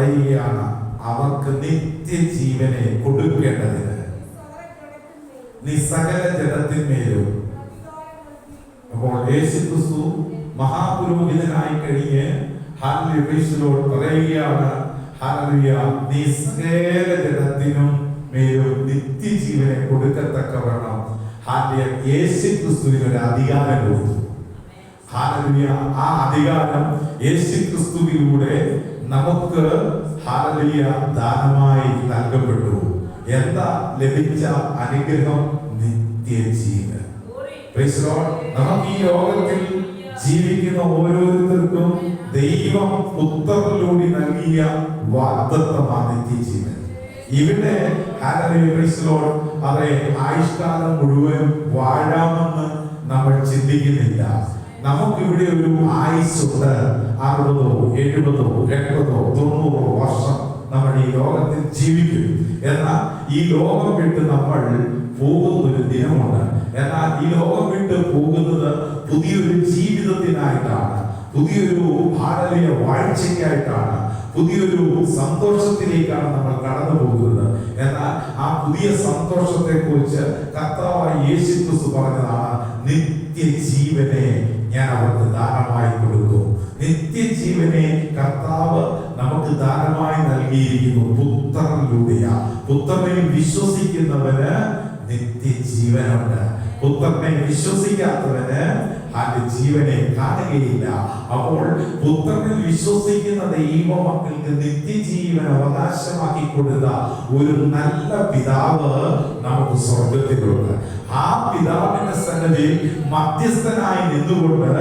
പറയുകയാണ് അവർക്ക് നിത്യജീവനെ കൊടുക്കേണ്ടതിന്. നീ സകല ജനത്തിന്മേലും അപ്പോൾ യേശു ക്രിസ്തു മഹാപുരോഹിതനായി കഴിഞ്ഞ് ഹാലോട് പറയുകയാണ് ഹാലലുയ നീ സകല ജനത്തിനും മേലും നിത്യജീവനെ കൊടുക്കത്തക്കവണ്ണം ഹാലിയ യേശു ക്രിസ്തുവിന് ഒരു അധികാരം കൊടുത്തു. ആ അധികാരം യേശു ക്രിസ്തുവിലൂടെ നമുക്ക് ഹാലലിയ ദാനമായി നൽകപ്പെട്ടു എന്താ ലഭിച്ച അനുഗ്രഹം നിത്യജീവൻ. നമുക്ക് ഈ ലോകത്തിൽ ജീവിക്കുന്ന ഓരോരുത്തർക്കും ദൈവം പുത്രനിലൂടെ നൽകിയ വാഗ്ദത്തമാണ് നിത്യജീവൻ ഇവിടെ. അതെ ആയുഷ്കാലം മുഴുവൻ വാഴാമെന്ന് നമ്മൾ ചിന്തിക്കുന്നില്ല നമുക്കിവിടെ ഒരു ആയുസ്സുണ്ട്. അറുപതോ എഴുപതോ എൺപതോ തൊണ്ണൂറോ വർഷം നമ്മൾ ഈ ലോകത്തിൽ ജീവിക്കും. എന്നാൽ ഈ ലോകം വിട്ട് നമ്മൾ പോകുന്ന ഒരു ദിനമുണ്ട്. എന്നാൽ ഈ ലോകം വിട്ട് പോകുന്നത് പുതിയൊരു ജീവിതത്തിനായിട്ടാണ്. പുതിയൊരു ഭാരതീയ വാഴ്ചയ്ക്കായിട്ടാണ്. പുതിയൊരു സന്തോഷത്തിലേക്കാണ് നമ്മൾ കടന്നു പോകുന്നത്. എന്നാൽ ആ പുതിയ സന്തോഷത്തെ കുറിച്ച് കർത്താവായ യേശു ക്രിസ്തു പറഞ്ഞതാണ് നിത്യജീവനെ ഞാൻ അവർക്ക് ദാനമായി കൊടുക്കും നിത്യജീവനെ കർത്താവ് നമുക്ക് ദാനമായി നൽകിയിരിക്കുന്നു. പുത്രനിലൂടെയാ. പുത്രനിൽ വിശ്വസിക്കുന്നവന് നിത്യജീവനുണ്ട്. പുത്രനെ വിശ്വസിക്കാത്തവന് അതിന്റെ ജീവനെ കാണുകയില്ല അപ്പോൾ പുത്രനിൽ വിശ്വസിക്കുന്ന ദൈവ മക്കൾക്ക് നിത്യജീവൻ അവകാശമാക്കി കൊടുത്ത ഒരു നല്ല പിതാവ് നമുക്ക് സ്വർഗത്തിലുണ്ട്. ആ പിതാവിന്റെ സന്നദ്ധിയിൽ മധ്യസ്ഥനായി നിന്നുകൊണ്ട്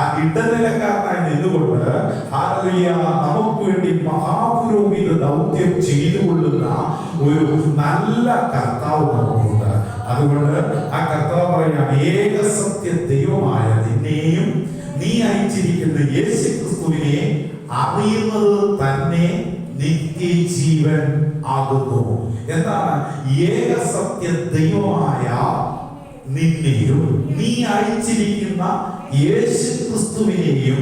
ആ ഇടനിലക്കാരനായി നിന്നുകൊണ്ട് ഹാലലിയ നമുക്ക് വേണ്ടി മഹാപുരോഹിത ദൗത്യം ചെയ്തു കൊള്ളുന്ന ഒരു നല്ല കർത്താവ് നമുക്കുണ്ട്. അതുകൊണ്ട് ആ കർത്താവ് പറയുന്ന ഏക സത്യ ദൈവമായ നിന്നെയും നീ അയച്ചിരിക്കുന്ന യേശു ക്രിസ്തുവിനെ അറിയുന്നത് തന്നെ നിത്യജീവൻ ആകുന്നു. എന്താണ്? ഏക സത്യ ദൈവമായ നിന്നെയും നീ അയച്ചിരിക്കുന്ന യേശു ക്രിസ്തുവിനെയും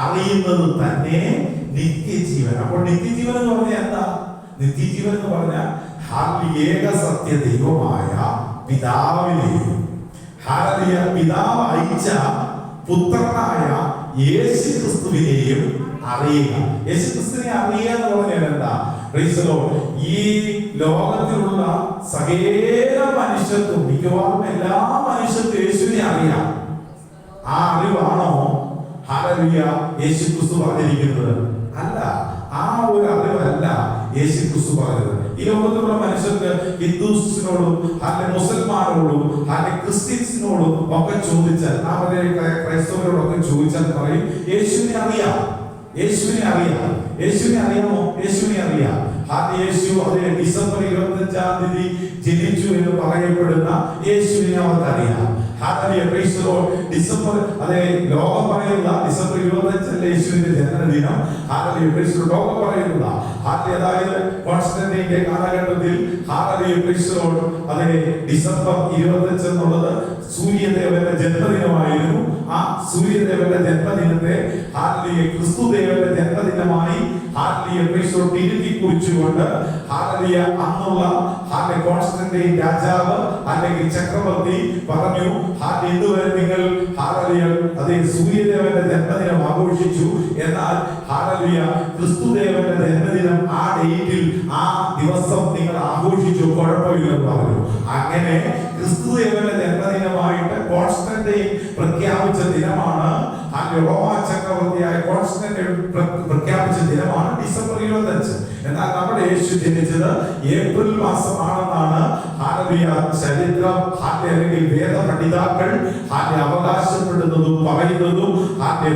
അറിയുന്നത് തന്നെ നിത്യജീവൻ. അപ്പോൾ നിത്യജീവൻ എന്ന് പറഞ്ഞാൽ എന്താ? നിത്യജീവൻ എന്ന് പറഞ്ഞാൽ ഏക സത്യ ദൈവമായ പിതാവിനെയും പിതാവ് അയച്ച പുത്രനായ യേശു ക്രിസ്തുവിനെയും അറിയുക. യേശു ക്രിസ്തുവിനെ അറിയുക എന്ന് പറഞ്ഞാൽ എന്താ? റീസലോ. ഈ ലോകത്തിലുള്ള സകല മനുഷ്യർക്കും മിക്കവാറും എല്ലാ മനുഷ്യർക്കും യേശുവിനെ അറിയാം. ആ അറിവാണോ? ഹല്ലേലൂയ യേശു ക്രിസ്തു പറഞ്ഞിരിക്കുന്നത്. അല്ല ആ ഒരു അറിവല്ല യേശു ക്രിസ്തു പറഞ്ഞത്. ഈ ലോകത്തിലുള്ള മനുഷ്യർക്ക് ഹിന്ദുസിനോടും അല്ലെ മുസൽമാനോടും അല്ലെ ക്രിസ്ത്യൻസിനോടും ഒക്കെ ചോദിച്ചാൽ അവരെ ക്രൈസ്തവരോടൊക്കെ ചോദിച്ചാൽ പറയും യേശുവിനെ അറിയാം. യേശുവിനെ അറിയാം. യേശുവിനെ അറിയാമോ? യേശുവിനെ അറിയാം. യേശു അതിലെ ഡിസംബർ ഇരുപത്തഞ്ചാം തീയതി ജനിച്ചു എന്ന് പറയപ്പെടുന്ന യേശുവിനെ അവർക്കറിയാം ഡിസംബർ അതെ ലോകം പറയുന്ന ഡിസംബർ ഇരുപത്തഞ്ചല്ലേ യേശുവിന്റെ ജനനദിനം. ദി ലോർഡ് ലോകം പറയുന്ന ഹാലി അതായത് കോൺസ്റ്റന്റൈന്റെ കാലഘട്ടത്തിൽ പ്രൈസ് ദി അതെ ഡിസംബർ ഇരുപത്തഞ്ച് എന്നുള്ളത് സൂര്യദേവന്റെ ജന്മദിനമായിരുന്നു. ആ സൂര്യദേവന്റെ ജന്മദിനത്തെ ഹാലലിയ ക്രിസ്തുദേവന്റെ ജന്മദിനമായി തിരുത്തി കുറിച്ചുകൊണ്ട് അന്നുള്ള ഹാലെ കോൺസ്റ്റന്റൈൻ രാജാവ് അല്ലെങ്കിൽ ചക്രവർത്തി പറഞ്ഞു ഹാലെ ഇതുവരെ നിങ്ങൾ ഹാലലിയ അതേ സൂര്യദേവന്റെ ജന്മദിനം ആഘോഷിച്ചു. എന്നാൽ ഹാലലിയ ക്രിസ്തുദേവന്റെ ജന്മദിനം ആ ഡേറ്റിൽ ആ ദിവസം നിങ്ങൾ ആഘോഷിച്ചു. കുഴപ്പമില്ലെന്ന് പറഞ്ഞു. അങ്ങനെ ക്രിസ്തുദേവന്റെ ജന്മദിനമായിട്ട് കോൺസ്റ്റന്റൈൻ പ്രഖ്യാപിച്ച ദിനമാണ് ആ റോമാ ചക്രവർത്തിയായ കോൺസ്റ്റന്റൈൻ പ്ര- പ്രഖ്യാപിച്ച ദിനമാണ് ഡിസംബർ ഇരുപത്തഞ്ച്. എന്നാൽ നമ്മുടെ യേശു ജനിച്ചത് ഏപ്രിൽ മാസമാണെന്നാണ് ഹാലലിയ ചരിത്രം. അല്ലെങ്കിൽ വേദ പഠിതാക്കൾ ഹാലെ അവകാശപ്പെടുന്നതും പറയുന്നതും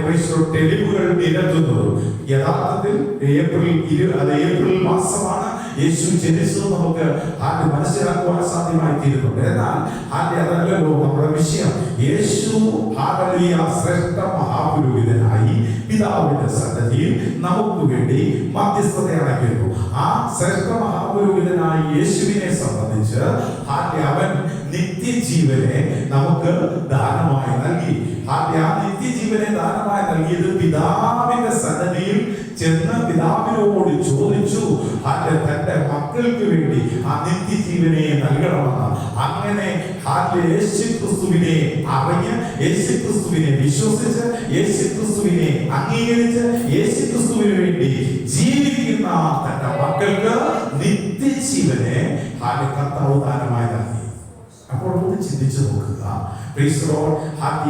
ക്രൈസ്തവ തെളിവുകൾ നിരത്തുന്നതും. യഥാർത്ഥത്തിൽ ഏപ്രിൽ അത് ഏപ്രിൽ മാസമാണ് യേശു ജനിച്ചത് നമുക്ക് ഹാലെ മനസ്സിലാക്കുവാൻ സാധ്യമായി തീരുന്നുണ്ട് എന്നാൽ ആദ്യം അതല്ലല്ലോ നമ്മുടെ വിഷയം. യേശു ഹാലലിയ ശ്രേഷ്ഠ മഹാപുരോഹിതനായി പിതാവിന്റെ സന്നദ്ധിയിൽ നമുക്ക് വേണ്ടി മധ്യസ്ഥത അടയ്ക്കുന്നു. ആ ശ്രേഷ്ഠ മഹാപുരോഹിതനായ യേശുവിനെ സംബന്ധിച്ച് ഹാലെ അവൻ നിത്യജീവനെ നമുക്ക് ദാനമായി നൽകി. ഹാലെ ആ നിത്യജീവനെ ദാനമായി നൽകിയത് പിതാവിന്റെ സന്നദ്ധിയിൽ ചെന്ന് പിതാവിനോട് ചോദിച്ചു മക്കൾക്ക് വേണ്ടി ആ നിത്യജീവനെ നൽകണമെന്ന്? അങ്ങനെ യേശുക്രിസ്തുവിനെ അറിഞ്ഞ് യേശുക്രിസ്തുവിനെ വിശ്വസിച്ച് യേശുക്രിസ്തുവിനെ അംഗീകരിച്ച് യേശുക്രിസ്തുവിന് വേണ്ടി ജീവിക്കുന്ന തന്റെ മക്കൾക്ക് നിത്യജീവനെ കർത്താവ് ദാനമായി നൽകി. അപ്പോൾ ഒന്ന് ചിന്തിച്ചു നോക്കുക.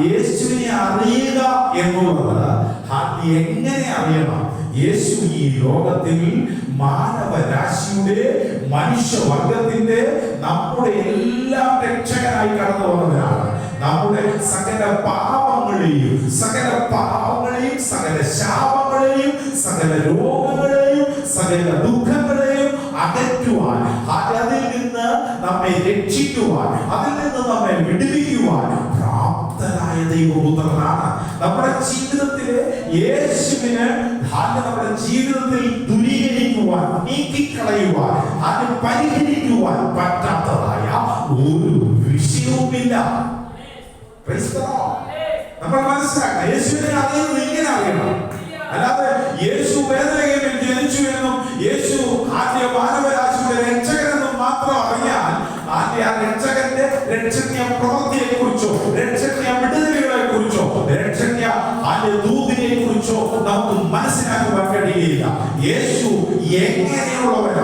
യേശുവിനെ അറിയുക എന്നുള്ളത് എങ്ങനെ അറിയണം? യേശു ഈ ലോകത്തിൽ മാനവരാശിയുടെ മനുഷ്യവർഗത്തിന്റെ നമ്മുടെ എല്ലാം രക്ഷകനായി കടന്നു വന്നവരാണ്. നമ്മുടെ സകല പാപങ്ങളെയും സകല പാപങ്ങളെയും സകല ശാപങ്ങളെയും സകല രോഗങ്ങളെയും സകല ദുഃഖങ്ങളെയും അകറ്റുവാൻ അതിൽ നിന്ന് നമ്മെ രക്ഷിക്കുവാൻ അതിൽ നിന്ന് നമ്മെ വിടുവിക്കുവാൻ പ്രാപ്തനായ ദൈവപുത്രനാണ്. നമ്മുടെ ജീവിതത്തിലെ യേശുവിന് അത് നമ്മുടെ ജീവിതത്തിൽ ദുരീകരിക്കുവാൻ നീക്കിക്കളയുവാൻ അത് പരിഹരിക്കുവാൻ പറ്റാത്തതായ ഒരു വിഷയവുമില്ല. നമ്മൾ മനസ്സിലാക്കാം യേശുവിനെ അറിയുന്നത് ഇങ്ങനെ അറിയണം. അല്ലാതെ യേശു വേദനയിൽ ജനിച്ചു എന്നും യേശു ആദ്യ മാനവരാശിയുടെ രക്ഷകനെന്നും മാത്രം അറിയാൻ ആദ്യ ആ രക്ഷകന്റെ രക്ഷണീയ പ്രവൃത്തിയെ കുറിച്ചോ രക്ഷണീയ വിടുതലുകളെ കുറിച്ചോ രക്ഷണീയ ആദ്യ നമുക്ക് മനസ്സിലാക്കുവാൻ കഴിയുകയില്ല യേശു എങ്ങനെയുള്ളവരാണ്